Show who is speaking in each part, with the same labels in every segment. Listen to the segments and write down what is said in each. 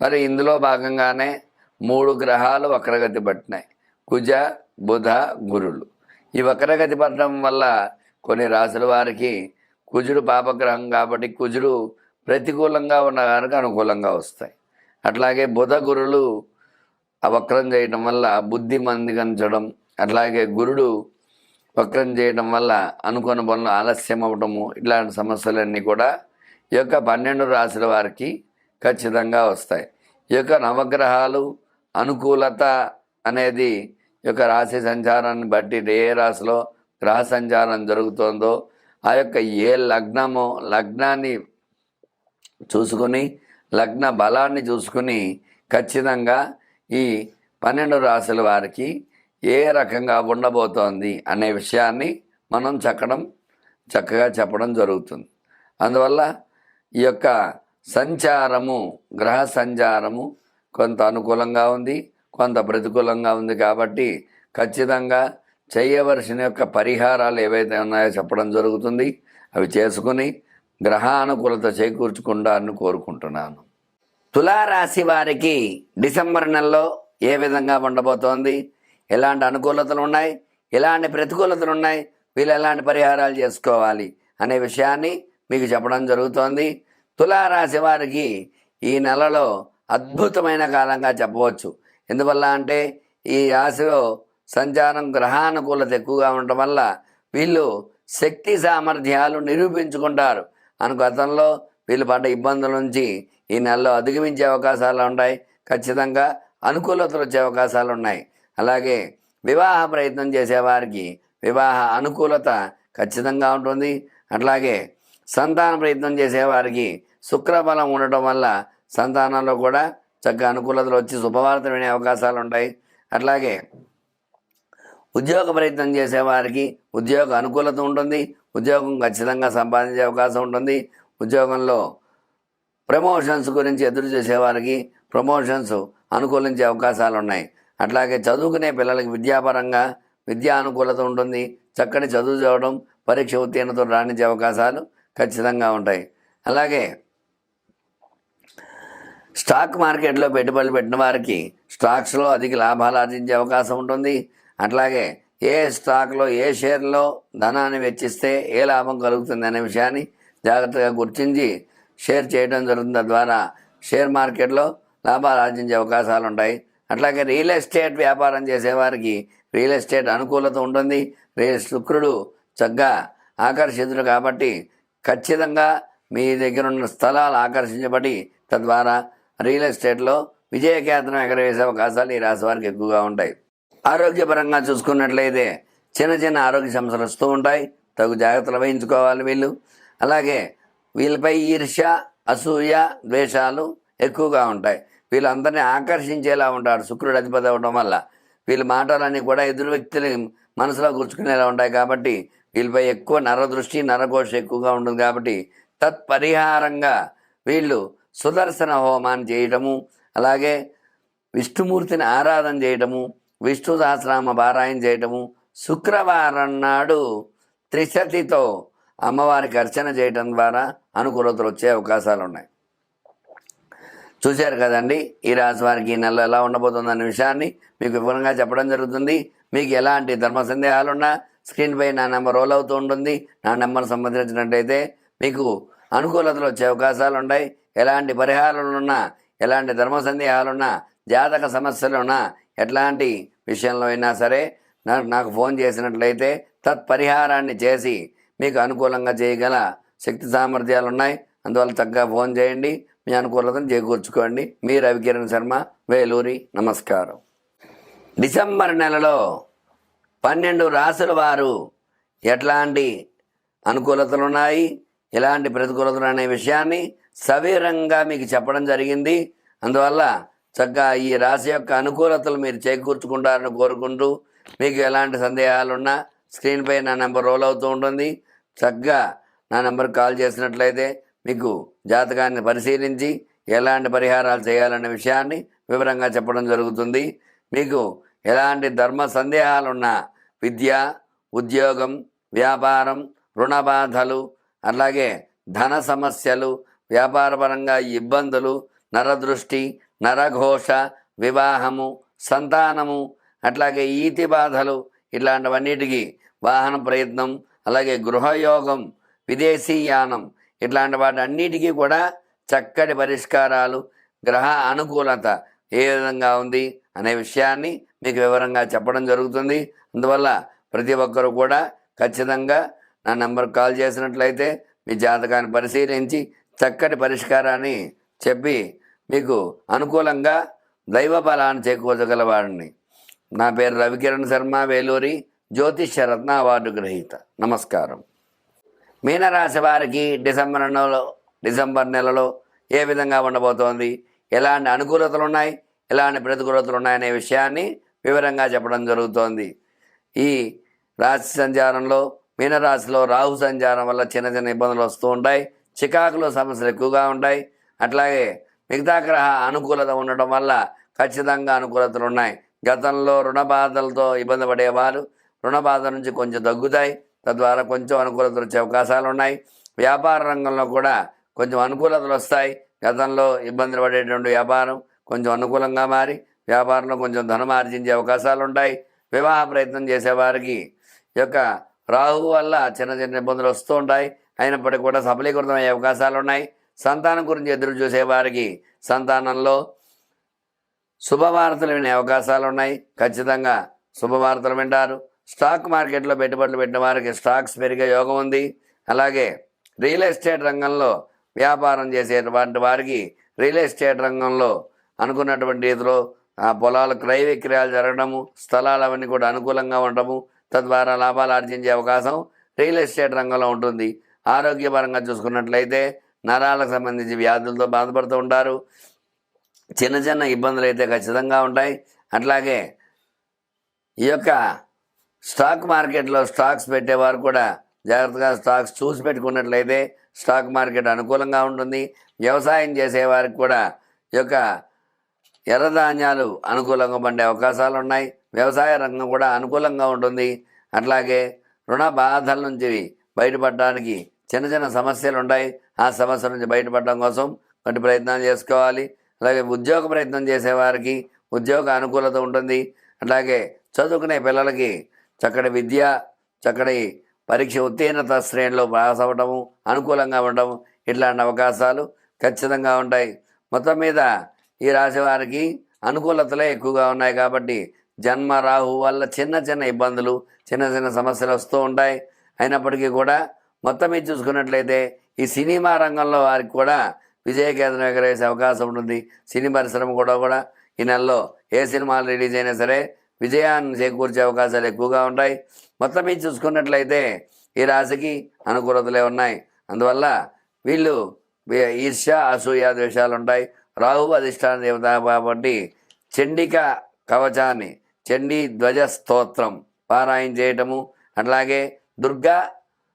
Speaker 1: మరి ఇందులో భాగంగానే మూడు గ్రహాలు వక్రగతి పట్టినాయి. కుజ బుధ గురులు ఈ వక్రగతి పట్టడం వల్ల కొన్ని రాసుల వారికి కుజుడు పాపగ్రహం కాబట్టి కుజుడు ప్రతికూలంగా ఉన్న కనుక అనుకూలంగా వస్తాయి. అట్లాగే బుధ గురులు వక్రం చేయడం వల్ల బుద్ధి మందిగించడం అట్లాగే గురుడు వక్రం చేయడం వల్ల అనుకున్న పనులు ఆలస్యం అవ్వటము ఇలాంటి సమస్యలన్నీ కూడా ఈ యొక్క పన్నెండు రాశుల వారికి ఖచ్చితంగా వస్తాయి. ఈ యొక్క నవగ్రహాలు అనుకూలత అనేది ఈ యొక్క రాశి సంచారాన్ని బట్టి ఏ రాశిలో గ్రహ సంచారం జరుగుతుందో ఆ యొక్క ఏ లగ్నమో లగ్నాన్ని చూసుకుని లగ్న బలాన్ని చూసుకుని ఖచ్చితంగా ఈ పన్నెండు రాశుల వారికి ఏ రకంగా ఉండబోతోంది అనే విషయాన్ని మనం చక్కడం చక్కగా చెప్పడం జరుగుతుంది. అందువల్ల ఈ యొక్క సంచారము గ్రహ సంచారము కొంత అనుకూలంగా ఉంది కొంత ప్రతికూలంగా ఉంది కాబట్టి ఖచ్చితంగా చేయవలసిన యొక్క పరిహారాలు ఏవైతే ఉన్నాయో చెప్పడం జరుగుతుంది. అవి చేసుకుని గ్రహానుకూలత చేకూర్చుకుంటారని కోరుకుంటున్నాను. తులారాశి వారికి డిసెంబర్ నెలలో ఏ విధంగా ఉండబోతోంది? ఎలాంటి అనుకూలతలు ఉన్నాయి? ఎలాంటి ప్రతికూలతలు ఉన్నాయి? వీళ్ళు ఎలాంటి పరిహారాలు చేసుకోవాలి? అనే విషయాన్ని మీకు చెప్పడం జరుగుతోంది. తులారాశి వారికి ఈ నెలలో అద్భుతమైన కాలంగా చెప్పవచ్చు. ఎందువల్ల అంటే ఈ రాశిలో సంచారం గ్రహానుకూలత ఎక్కువగా ఉండటం వల్ల వీళ్ళు శక్తి సామర్థ్యాలు నిరూపించుకుంటారు. అను గతంలో వీళ్ళు పడ్డ ఇబ్బందుల నుంచి ఈ నెలలో అధిగమించే అవకాశాలు ఉంటాయి. ఖచ్చితంగా అనుకూలతలు వచ్చే అవకాశాలు ఉన్నాయి. అలాగే వివాహ ప్రయత్నం చేసేవారికి వివాహ అనుకూలత ఖచ్చితంగా ఉంటుంది. అట్లాగే సంతాన ప్రయత్నం చేసేవారికి శుక్రబలం ఉండటం వల్ల సంతానంలో కూడా చక్కగా అనుకూలతలు వచ్చి శుభవార్త వినే అవకాశాలు ఉంటాయి. అట్లాగే ఉద్యోగ ప్రయత్నం చేసేవారికి ఉద్యోగ అనుకూలత ఉంటుంది. ఉద్యోగం ఖచ్చితంగా సంపాదించే అవకాశం ఉంటుంది. ఉద్యోగంలో ప్రమోషన్స్ గురించి ఎదురు చూసేవారికి ప్రమోషన్స్ అనుకూలించే అవకాశాలు ఉన్నాయి. అట్లాగే చదువుకునే పిల్లలకి విద్యాపరంగా విద్యా అనుకూలత ఉంటుంది. చక్కని చదువు చదవడం పరీక్ష ఉత్తీర్ణతో రాణించే అవకాశాలు ఖచ్చితంగా ఉంటాయి. అలాగే స్టాక్ మార్కెట్లో పెట్టుబడులు పెట్టిన వారికి స్టాక్స్లో అధిక లాభాలు ఆర్జించే అవకాశం ఉంటుంది. అట్లాగే ఏ స్టాక్లో ఏ షేర్లో ధనాన్ని వెచ్చిస్తే ఏ లాభం కలుగుతుంది అనే విషయాన్ని జాగ్రత్తగా గుర్తించి షేర్ చేయడం జరుగుతుంది. తద్వారా షేర్ మార్కెట్లో లాభాలు ఆర్జించే అవకాశాలు ఉంటాయి. అట్లాగే రియల్ ఎస్టేట్ వ్యాపారం చేసేవారికి రియల్ ఎస్టేట్ అనుకూలత ఉంటుంది. రియల్ శుక్రుడు చక్కగా ఆకర్షితుడు కాబట్టి ఖచ్చితంగా మీ దగ్గర ఉన్న స్థలాలు ఆకర్షించబడి తద్వారా రియల్ ఎస్టేట్లో విజయకేతనం ఎగరవేసే అవకాశాలు ఈ రాశి వారికి ఎక్కువగా ఉంటాయి. ఆరోగ్యపరంగా చూసుకున్నట్లయితే చిన్న చిన్న ఆరోగ్య సమస్యలు వస్తూ ఉంటాయి. తగు జాగ్రత్తలు వహించుకోవాలి వీళ్ళు. అలాగే వీళ్ళపై ఈర్ష్య అసూయ ద్వేషాలు ఎక్కువగా ఉంటాయి. వీళ్ళందరినీ ఆకర్షించేలా ఉంటాడు శుక్రుడు అధిపతి అవడం వల్ల వీళ్ళ మాటలన్నీ కూడా ఎదురు వ్యక్తులు మనసులో గుర్చుకునేలా ఉంటాయి కాబట్టి వీళ్ళపై ఎక్కువ నరదృష్టి నరఘోష ఎక్కువగా ఉంటుంది కాబట్టి తత్పరిహారంగా వీళ్ళు సుదర్శన హోమాన్ని చేయటము అలాగే విష్ణుమూర్తిని ఆరాధన చేయటము విష్ణు సహస్రామ పారాయణ చేయటము శుక్రవారం నాడు త్రిశతితో అమ్మవారికి అర్చన చేయటం ద్వారా అనుకూలతలు వచ్చే అవకాశాలు ఉన్నాయి చూశారు కదండి ఈ రాశి వారికి ఈ నెల ఎలా ఉండబోతుందన్న విషయాన్ని మీకు వివరంగా చెప్పడం జరుగుతుంది. మీకు ఎలాంటి ధర్మ సందేహాలున్నా స్క్రీన్పై నా నెంబర్ రోల్ అవుతూ ఉంటుంది. నా నెంబర్ సంబంధించినట్టయితే మీకు అనుకూలతలు వచ్చే అవకాశాలు ఉన్నాయి ఎలాంటి పరిహారాలున్నా ఎలాంటి ధర్మ సందేహాలున్నా జాతక సమస్యలున్నా ఎట్లాంటి విషయంలో అయినా సరే నాకు నాకు ఫోన్ చేసినట్లయితే తత్పరిహారాన్ని చేసి మీకు అనుకూలంగా చేయగల శక్తి సామర్థ్యాలు ఉన్నాయి. అందువల్ల చక్కగా ఫోన్ చేయండి. మీ అనుకూలతను చేకూర్చుకోండి. మీ రవికిరణ్ శర్మ వేలూరి నమస్కారం. డిసెంబర్ నెలలో పన్నెండు రాసుల వారు ఎట్లాంటి అనుకూలతలు ఉన్నాయి ఎలాంటి ప్రతికూలతలు అనే విషయాన్ని సవీరంగా మీకు చెప్పడం జరిగింది. అందువల్ల చక్కగా ఈ రాశి యొక్క అనుకూలతలు మీరు చేకూర్చుకుంటారని కోరుకుంటూ మీకు ఎలాంటి సందేహాలున్నా స్క్రీన్పై నా నెంబర్ రోల్ అవుతూ ఉంటుంది. చక్కగా నా నెంబర్ కాల్ చేసినట్లయితే మీకు జాతకాన్ని పరిశీలించి ఎలాంటి పరిహారాలు చేయాలనే విషయాన్ని వివరంగా చెప్పడం జరుగుతుంది. మీకు ఎలాంటి ధర్మ సందేహాలున్నా విద్య ఉద్యోగం వ్యాపారం రుణ బాధలు అలాగే ధన సమస్యలు వ్యాపారపరంగా ఇబ్బందులు నరదృష్టి నరఘోష వివాహము సంతానము అట్లాగే ఈతి బాధలు ఇట్లాంటివన్నిటికీ వాహన ప్రయత్నం అలాగే గృహయోగం విదేశీయానం ఇట్లాంటి వాటి అన్నిటికీ కూడా చక్కటి పరిష్కారాలు గ్రహ అనుకూలత ఏ విధంగా ఉంది? అనే విషయాన్ని మీకు వివరంగా చెప్పడం జరుగుతుంది. అందువల్ల ప్రతి ఒక్కరూ కూడా ఖచ్చితంగా నా నెంబర్ కాల్ చేసినట్లయితే మీ జాతకాన్ని పరిశీలించి చక్కటి పరిష్కారాన్ని చెప్పి మీకు అనుకూలంగా దైవ బలాన్ని చేకూర్చగలవాడిని నా పేరు రవికిరణ్ శర్మ వేలూరి జ్యోతిష్య రత్న అవార్డు గ్రహీత. నమస్కారం. మీనరాశి వారికి డిసెంబర్ నెలలో డిసెంబర్ నెలలో ఏ విధంగా ఉండబోతోంది? ఎలాంటి అనుకూలతలు ఉన్నాయి? ఎలాంటి ప్రతికూలతలు ఉన్నాయనే విషయాన్ని వివరంగా చెప్పడం జరుగుతోంది. ఈ రాశి సంచారంలో మీనరాశిలో రాహు సంచారం వల్ల చిన్న చిన్న ఇబ్బందులు వస్తూ ఉంటాయి. చికాకులో సమస్యలు ఎక్కువగా ఉంటాయి. అట్లాగే మిగతా గ్రహ అనుకూలత ఉండటం వల్ల ఖచ్చితంగా అనుకూలతలు ఉన్నాయి. గతంలో రుణ బాధలతో ఇబ్బంది పడేవారు. రుణ బాధ నుంచి కొంచెం తగ్గుతాయి. తద్వారా కొంచెం అనుకూలతలు వచ్చే అవకాశాలు ఉన్నాయి. వ్యాపార రంగంలో కూడా కొంచెం అనుకూలతలు వస్తాయి. గతంలో ఇబ్బందులు పడేటువంటి వ్యాపారం కొంచెం అనుకూలంగా మారి వ్యాపారంలో కొంచెం ధనం ఆర్జించే అవకాశాలు ఉంటాయి వివాహ ప్రయత్నం చేసేవారికి ఈ యొక్క రాహు వల్ల చిన్న చిన్న ఇబ్బందులు వస్తూ ఉంటాయి. అయినప్పటికీ కూడా సఫలీకృతం అయ్యే అవకాశాలు ఉన్నాయి సంతానం గురించి ఎదురు చూసేవారికి సంతానంలో శుభవార్తలు వినే అవకాశాలు ఉన్నాయి ఖచ్చితంగా శుభవార్తలు వింటారు. స్టాక్ మార్కెట్లో పెట్టుబడులు పెట్టిన వారికి స్టాక్స్ పెరిగే యోగం ఉంది. అలాగే రియల్ ఎస్టేట్ రంగంలో వ్యాపారం చేసేటువంటి వారికి రియల్ ఎస్టేట్ రంగంలో అనుకున్నటువంటి రీతిలో ఆ పొలాలు క్రయ విక్రయాలు జరగడము స్థలాలు అవన్నీ కూడా అనుకూలంగా ఉండటము తద్వారా లాభాలు ఆర్జించే అవకాశం రియల్ ఎస్టేట్ రంగంలో ఉంటుంది. ఆరోగ్యపరంగా చూసుకున్నట్లయితే నరాలకు సంబంధించి వ్యాధులతో బాధపడుతూ ఉంటారు. చిన్న చిన్న ఇబ్బందులు అయితే ఖచ్చితంగా ఉంటాయి. అట్లాగే ఈ యొక్క స్టాక్ మార్కెట్లో స్టాక్స్ పెట్టేవారు కూడా జాగ్రత్తగా స్టాక్స్ చూసి పెట్టుకున్నట్లయితే స్టాక్ మార్కెట్ అనుకూలంగా ఉంటుంది. వ్యవసాయం చేసేవారికి కూడా ఈ యొక్క ఎర్రధాన్యాలు అనుకూలంగా పండే అవకాశాలు ఉన్నాయి వ్యవసాయ రంగం కూడా అనుకూలంగా ఉంటుంది. అట్లాగే రుణ బాధల నుంచి బయటపడడానికి చిన్న చిన్న సమస్యలు ఉంటాయి ఆ సమస్యల నుంచి బయటపడడం కోసం కొన్ని ప్రయత్నాలు చేసుకోవాలి. అలాగే ఉద్యోగ ప్రయత్నం చేసేవారికి ఉద్యోగ అనుకూలత ఉంటుంది. అట్లాగే చదువుకునే పిల్లలకి చక్కటి విద్య చక్కటి పరీక్ష ఉత్తీర్ణత శ్రేణిలో పాస్ అవ్వటము అనుకూలంగా ఉండడం ఇట్లాంటి అవకాశాలు ఖచ్చితంగా ఉంటాయి. మొత్తం మీద ఈ రాశి వారికి అనుకూలతలే ఎక్కువగా ఉన్నాయి కాబట్టి జన్మ రాహు వల్ల చిన్న చిన్న ఇబ్బందులు చిన్న చిన్న సమస్యలు వస్తూ ఉంటాయి. అయినప్పటికీ కూడా మొత్తం మీద చూసుకున్నట్లయితే ఈ సినిమా రంగంలో వారికి కూడా విజయకేతనం ఎగరేసే అవకాశం ఉంటుంది. సినీ పరిశ్రమ కూడా కూడా ఈ నెలలో ఏ సినిమాలు రిలీజ్ అయినా సరే విజయాన్ని చేకూర్చే అవకాశాలు ఎక్కువగా ఉంటాయి. మొత్తం మీద చూసుకున్నట్లయితే ఈ రాశికి అనుకూలతలే ఉన్నాయి. అందువల్ల వీళ్ళు వీ- ఈర్ష్య అసూయ ద్వేషాలు ఉంటాయి. రాహు అధిష్టాన దేవత కాబట్టి చండిక కవచాన్ని చండీ ధ్వజ స్తోత్రం పారాయణ చేయటము అట్లాగే దుర్గా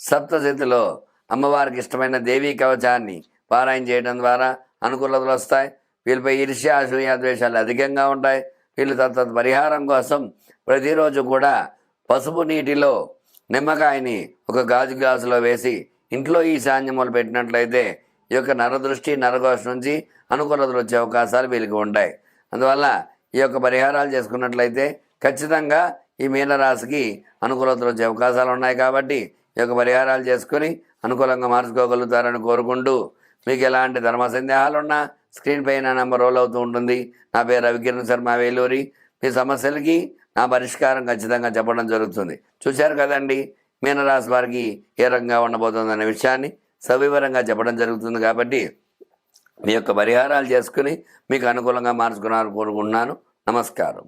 Speaker 1: సప్తశతిలో అమ్మవారికి ఇష్టమైన దేవీ కవచాన్ని పారాయణ చేయడం ద్వారా అనుకూలతలు వస్తాయి. వీళ్ళపై ఈర్ష్య అసూయ ద్వేషాలు అధికంగా ఉంటాయి. వీళ్ళు తత్త పరిహారం కోసం ప్రతిరోజు కూడా పసుపు నీటిలో నిమ్మకాయని ఒక గాజు గ్లాసులో వేసి ఇంట్లో ఈ సాన్యములు పెట్టినట్లయితే ఈ యొక్క నరదృష్టి నరఘోష నుంచి అనుకూలతలు వచ్చే అవకాశాలు వీళ్ళకి ఉంటాయి. అందువల్ల ఈ యొక్క పరిహారాలు చేసుకున్నట్లయితే ఖచ్చితంగా ఈ మీనరాశికి అనుకూలతలు వచ్చే అవకాశాలు ఉన్నాయి కాబట్టి ఈ యొక్క పరిహారాలు చేసుకుని అనుకూలంగా మార్చుకోగలుగుతారని కోరుకుంటూ మీకు ఎలాంటి ధర్మ సందేహాలు ఉన్నా స్క్రీన్ పైన నెంబర్ రోల్ అవుతూ ఉంటుంది. నా పేరు రవికిరణ్ శర్మ వేలూరి. మీ సమస్యలకి నా పరిష్కారం ఖచ్చితంగా చెప్పడం జరుగుతుంది. చూశారు కదండి మీనరాశి వారికి ఏ రకంగా ఉండబోతుంది అనే విషయాన్ని. సవివరంగా చెప్పడం జరుగుతుంది కాబట్టి మీ యొక్క పరిహారాలు చేసుకుని మీకు అనుకూలంగా మార్చుకున్నారు కోరుకుంటున్నాను. నమస్కారం.